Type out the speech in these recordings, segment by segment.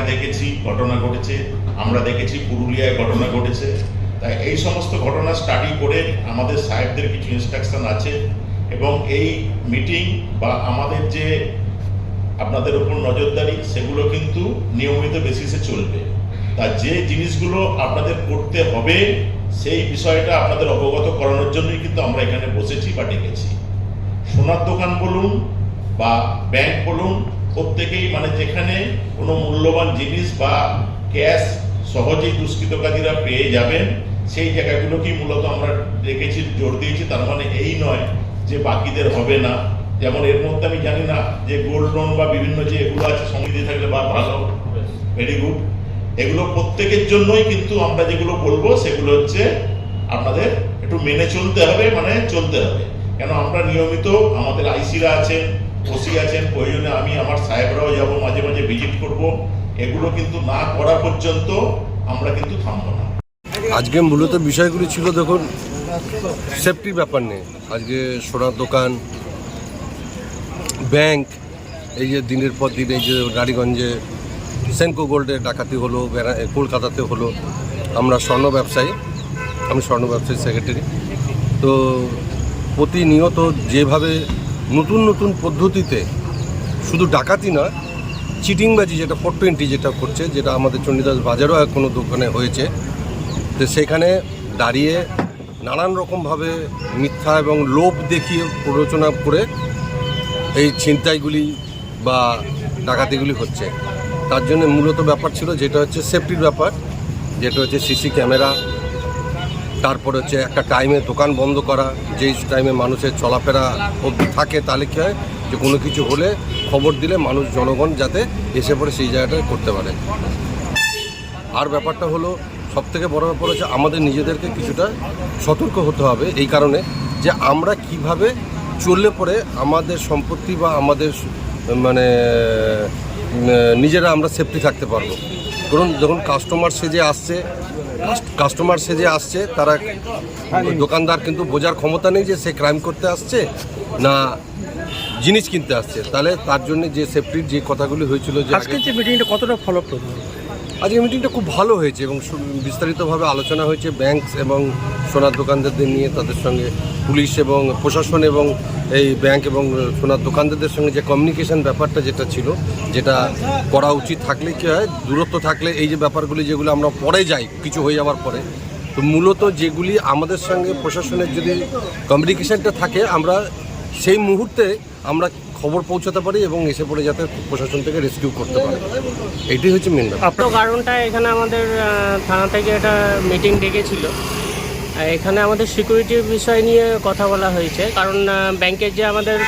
দেখেছি, ঘটনা ঘটেছে, আমরা দেখেছি, পুরুলিয়ায় ঘটনা ঘটেছে। তাই এই সমস্ত ঘটনা স্টাডি করে আমাদের সাহেবদের কিছু ইনস্ট্রাকশন আছে এবং এই মিটিং বা আমাদের যে আপনাদের উপর নজরদারি, সেগুলো কিন্তু নিয়মিত বেসিসে চলবে। তা যে জিনিসগুলো আপনাদের করতে হবে, সেই বিষয়টা আপনাদের অবগত করানোর জন্যই কিন্তু আমরা এখানে বসেছি বা ডেকেছি। সোনার দোকান বলুন বা ব্যাংক বলুন প্রত্যেকেই মানে যেখানে কোনো মূল্যবান জিনিস বা ক্যাশ সহজেই দুষ্কৃতকারীরা পেয়ে যাবেন, সেই জায়গাগুলোকেই মূলত আমরা রেখেছি জোর দিয়েছি, তার মানে এই নয় যে বাকিদের হবে না। যেমন এর মধ্যে আমি জানি না যে গোল্ড লোন বা বিভিন্ন যে এগুলো আছে, সমিতি থাকলে বা ভালো ভেরি গুড এগুলো প্রত্যেকের জন্যই কিন্তু আমরা যেগুলো বলব, সেগুলো হচ্ছে আপনাদের একটু মেনে চলতে হবে মানে চলতে হবে। কেন? আমরা নিয়মিত আমাদের আইসিরা আছেন ওসি আছেন প্রয়োজনে আমি আমার সাহেবরাও যাব, মাঝে মাঝে ভিজিট করব। এগুলো কিন্তু না করা পর্যন্ত আমরা কিন্তু থামবো না। আজকে মূলত বিষয়গুলি ছিল দেখুন সেফটির ব্যাপার নেই আজকে সোনার দোকান ব্যাংক এই যে দিনের পর দিন এই যে রানীগঞ্জে সেনকো গোল্ডে ডাকাতি হলো কলকাতাতে হলো। আমরা স্বর্ণ ব্যবসায়ী, আমি স্বর্ণ ব্যবসায়ী সেক্রেটারি তো প্রতিনিয়ত যেভাবে নতুন নতুন পদ্ধতিতে, শুধু ডাকাতি নয় চিটিংবাজি যেটা ফোর টোয়েন্টি যেটা করছে, যেটা আমাদের চণ্ডীদাস বাজারও কোনো দোকানে হয়েছে, তো সেখানে দাঁড়িয়ে নানান রকমভাবে মিথ্যা এবং লোভ দেখিয়ে প্ররোচনা করে এই ছিনতাইগুলি বা ডাকাতিগুলি হচ্ছে। তার জন্য মূলত ব্যাপার ছিল যেটা হচ্ছে সেফটির ব্যাপার, যেটা হচ্ছে সিসি ক্যামেরা তারপর হচ্ছে একটা টাইমে দোকান বন্ধ করা, যেই টাইমে মানুষের চলাফেরা অবধি থাকে তাহলে কী হয়? যে কোনো কিছু হলে খবর দিলে মানুষ, জনগণ যাতে এসে পড়ে সেই জায়গাটায় করতে পারে। আর ব্যাপারটা হলো সব থেকে বড় ব্যাপার হচ্ছে আমাদের নিজেদেরকে কিছুটা সতর্ক হতে হবে এই কারণে যে আমরা কীভাবে চললে পরে আমাদের সম্পত্তি বা আমাদের মানে নিজেরা আমরা সেফটি থাকতে পারব। ধরুন যখন কাস্টমার সে যে আসছে কাস্টমার সে যে আসছে তারা দোকানদার কিন্তু বোঝার ক্ষমতা নেই যে সে ক্রাইম করতে আসছে না জিনিস কিনতে আসছে। তাহলে তার জন্য যে সেফটির যে কথাগুলি হয়েছিল যে আজকে যে মিটিংটা কতটা ফলপ্রদ? আজকে মিটিংটা খুব ভালো হয়েছে এবং বিস্তারিতভাবে আলোচনা হয়েছে ব্যাংক এবং সোনার দোকানদারদের নিয়ে, তাদের সঙ্গে পুলিশ এবং প্রশাসন এবং এই ব্যাংক এবং সোনার দোকানদারদের সঙ্গে যে কমিউনিকেশন ব্যাপারটা যেটা ছিল, যেটা করা উচিত থাকলে কী হয়, দূরত্ব থাকলে এই যে ব্যাপারগুলি যেগুলো আমরা পরে যাই, কিছু হয়ে যাওয়ার পরে, তো মূলত যেগুলি আমাদের সঙ্গে প্রশাসনের যদি কমিউনিকেশনটা থাকে, আমরা সেই মুহূর্তে আমরা খবর পৌঁছাতে পারি এবং এসে পড়ে যাতে প্রশাসন থেকে রেস্কিউ করতে পারি। এটাই হচ্ছে মেন আপনার কারণটা এখানে আমাদের থানা থেকে একটা মিটিং ডেকেছিল। এখানে আমাদের সিকিউরিটির বিষয় নিয়ে কথা বলা হয়েছে। কারণ ব্যাংকের যে আমাদের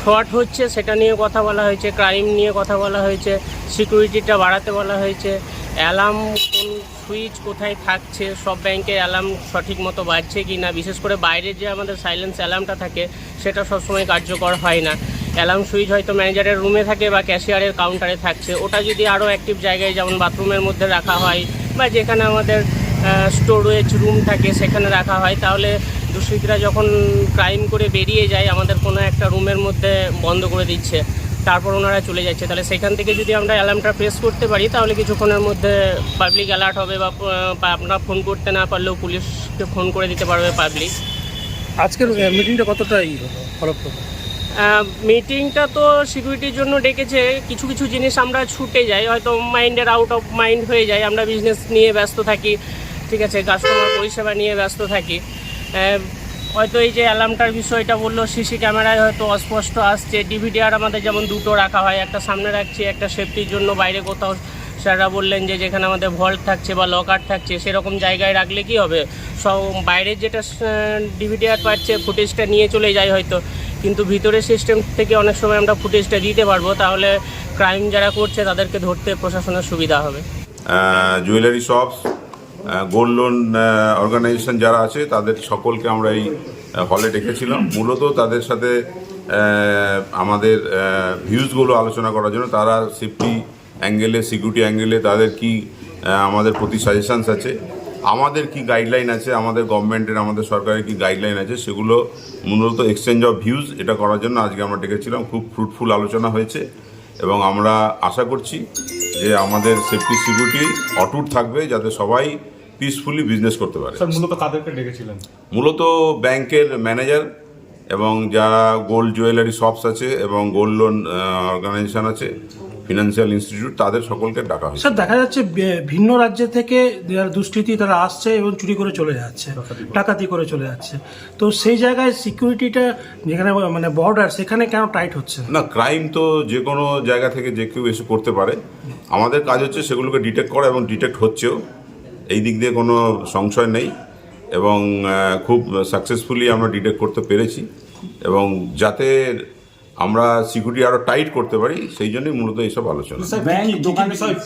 ফ্রড হচ্ছে সেটা নিয়ে কথা বলা হয়েছে ক্রাইম নিয়ে কথা বলা হয়েছে সিকিউরিটিটা বাড়াতে বলা হয়েছে। অ্যালার্ম কোন সুইচ কোথায় থাকছে, সব ব্যাংকে অ্যালার্ম সঠিক মতো বাজছে কি না বিশেষ করে বাইরে যে আমাদের সাইলেন্স অ্যালার্মটা থাকে, সেটা সবসময় কার্যকর হয় না। অ্যালার্ম সুইচ হয়তো ম্যানেজারের রুমে থাকে বা ক্যাশিয়ারের কাউন্টারে থাকছে। ওটা যদি আরও অ্যাক্টিভ জায়গায় যেমন বাথরুমের মধ্যে রাখা হয় বা যেখানে আমাদের স্টোরেজ রুম থাকে সেখানে রাখা হয়, তাহলে দুষ্কৃতীরা যখন ক্রাইম করে বেরিয়ে যায়, আমাদের কোনো একটা রুমের মধ্যে বন্ধ করে দিচ্ছে। তারপর ওনারা চলে যাচ্ছে। তাহলে সেখান থেকে যদি আমরা অ্যালার্মটা প্রেস করতে পারি, তাহলে কিছুক্ষণের মধ্যে পাবলিক অ্যালার্ট হবে বা আপনারা ফোন করতে না পারলেও পুলিশকে ফোন করে দিতে পারবে পাবলিক আজকের মিটিংটা কতটা ফলপ্রদ মিটিংটা তো সিকিউরিটির জন্য ডেকেছে। কিছু কিছু জিনিস আমরা ছুটে যাই, হয়তো মাইন্ডের আউট অফ মাইন্ড হয়ে যায় আমরা বিজনেস নিয়ে ব্যস্ত থাকি, ঠিক আছে? কাস্টমার পরিষেবা নিয়ে ব্যস্ত থাকি। হয়তো এই যে অ্যালার্মটার বিষয়টা বলল সিসি ক্যামেরায় হয়তো অস্পষ্ট আসছে। ডিভিডিআর আমাদের যেমন দুটো রাখা হয়, একটা সামনে রাখছি, একটা সেফটির জন্য বাইরে কোথাও। স্যাররা বললেন যে যেখানে আমাদের ভল্ট থাকছে বা লকার থাকছে, সেরকম জায়গায় রাখলে কি হবে? সব বাইরের যেটা ডিভিডিআর পাচ্ছে ফুটেজটা নিয়ে চলে যায় হয়তো। কিন্তু ভিতরের সিস্টেম থেকে অনেক সময় আমরা ফুটেজটা দিতে পারব, তাহলে ক্রাইম যারা করছে তাদেরকে ধরতে প্রশাসনের সুবিধা হবে। Jewellery shops gold loan organisation যারা আছে, তাদের সকলকে আমরা এই হলে ডেকেছিলাম। মূলত তাদের সাথে আমাদের ভিউজগুলো আলোচনা করার জন্য, তারা সেফটি অ্যাঙ্গেলে সিকিউরিটি অ্যাঙ্গেলে তাদের কি আমাদের প্রতি সাজেশানস আছে। আমাদের কি গাইডলাইন আছে? আমাদের গভর্নমেন্টের আমাদের সরকারের কি গাইডলাইন আছে? সেগুলো মূলত এক্সচেঞ্জ অফ ভিউজ এটা করার জন্য আজকে আমরা ডেকেছিলাম। খুব ফ্রুটফুল আলোচনা হয়েছে এবং আমরা আশা করছি যে আমাদের সেফটি সিকিউরিটি অটুট থাকবে যাতে সবাই পিসফুলি বিজনেস করতে পারে। মূলত কাদেরকে ডেকেছিলেন? মূলত ব্যাংকের ম্যানেজার এবং যারা গোল্ড জুয়েলারি শপস আছে এবং গোল্ড লোন অর্গানাইজেশন আছে ফিনান্সিয়াল ইনস্টিটিউট তাদের সকলকে ডাকা হয়েছে। স্যার দেখা যাচ্ছে ভিন্ন রাজ্য থেকে যারা দুষ্কৃতী তারা আসছে এবং চুরি করে চলে যাচ্ছে ডাকাতি করে। চলে যাচ্ছে। তো সেই জায়গায় সিকিউরিটিটা যেখানে মানে বর্ডার সেখানে কেন টাইট হচ্ছে না? ক্রাইম তো যে কোনো জায়গা থেকে যে কেউ এসে করতে পারে। আমাদের কাজ হচ্ছে সেগুলোকে ডিটেক্ট করা এবং ডিটেক্ট হচ্ছেও। এই দিক দিয়ে কোনো সংশয় নেই এবং খুব সাকসেসফুলি আমরা ডিটেক্ট করতে পেরেছি। এবং যাতে আমরা সিকিউরিটি আরও টাইট করতে পারি সেই জন্যই মূলত এইসব আলোচনা।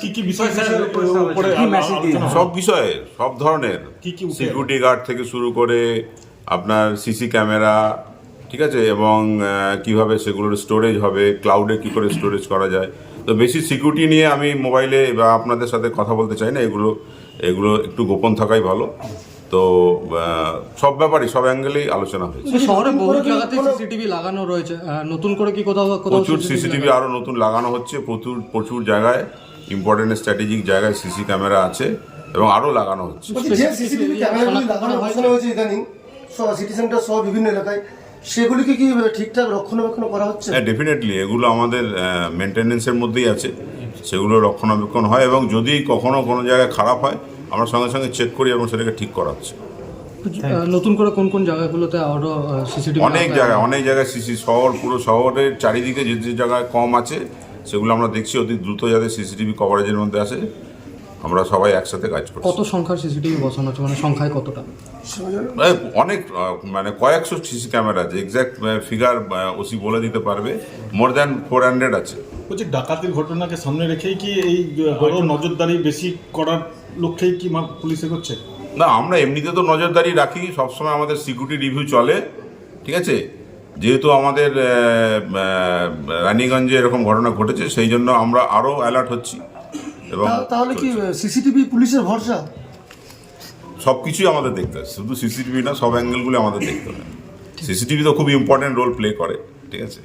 কি- কি বিষয় সব বিষয়ে সব ধরনের। সিকিউরিটি গার্ড থেকে শুরু করে আপনার সিসি ক্যামেরা ঠিক আছে? এবং কীভাবে সেগুলোর স্টোরেজ হবে ক্লাউডে কি করে স্টোরেজ করা যায়? তো বেশি সিকিউরিটি নিয়ে আমি মোবাইলে বা আপনাদের সাথে কথা বলতে চাই না এগুলো এগুলো একটু গোপন থাকাই ভালো। তো সব ব্যাপারই সব অ্যাঙ্গেলেই আলোচনা হয়েছে। শহরে বহু জায়গাতে সিসিটিভি লাগানো রয়েছে। নতুন করে কি কোথাও কোথাও প্রচুর সিসিটিভি আরও নতুন লাগানো হচ্ছে প্রচুর প্রচুর জায়গায় ইম্পর্টেন্ট স্ট্র্যাটেজিক জায়গায় সিসি ক্যামেরা আছে এবং আরও লাগানো হচ্ছে। যে সিসিটিভি ক্যামেরাগুলি লাগানো হয়েছে ইদানিং সিটি সেন্টার সহ বিভিন্ন এলাকায় সেগুলিকে কি ঠিকঠাক রক্ষণাবেক্ষণ করা হচ্ছে? হ্যাঁ ডেফিনেটলি এগুলো আমাদের মেনটেনেন্সের মধ্যেই আছে সেগুলো রক্ষণাবেক্ষণ হয় এবং যদি কখনো কোনো জায়গায় খারাপ হয় আমরা সঙ্গে সঙ্গে চেক করি এবং সেটাকে ঠিক করা হচ্ছে আহ, নতুন করে কোন কোন জায়গাগুলোতে আরও সিসিটিভি অনেক জায়গায় অনেক জায়গায় সিসি শহর পুরো শহরের চারিদিকে যে যে জায়গায় কম আছে সেগুলো আমরা দেখছি অতি দ্রুত যাতে সিসিটিভি কভারেজের মধ্যে আসে। আমরা সবাই একসাথে কাজ করছি। কত সংখ্যার সিসিটিভি বসানো হচ্ছে মানে সংখ্যায় কতটা? অনেক মানে কয়েকশো সিসি ক্যামেরা আছে। এক্স্যাক্ট ফিগার ওসি বলে দিতে পারবে। মোর দ্যান ফোর হান্ড্রেড আছে। বলছি ডাকাতির ঘটনাকে সামনে রেখেই কি এই আরও নজরদারি বেশি করার লক্ষ্যেই কি পুলিশ এগোচ্ছে? না আমরা এমনিতে তো নজরদারি রাখি সবসময় আমাদের সিকিউরিটি রিভিউ চলে ঠিক আছে? যেহেতু আমাদের রানীগঞ্জে এরকম ঘটনা ঘটেছে সেই জন্য আমরা আরও অ্যালার্ট হচ্ছি। এবং তাহলে কি সিসিটিভি পুলিশের ভরসা? সব কিছুই আমাদের দেখতে হবে শুধু সিসিটিভি না সব অ্যাঙ্গেলগুলো আমাদের দেখতে হবে। সিসিটিভি তো খুব ইম্পর্টেন্ট রোল প্লে করে ঠিক আছে?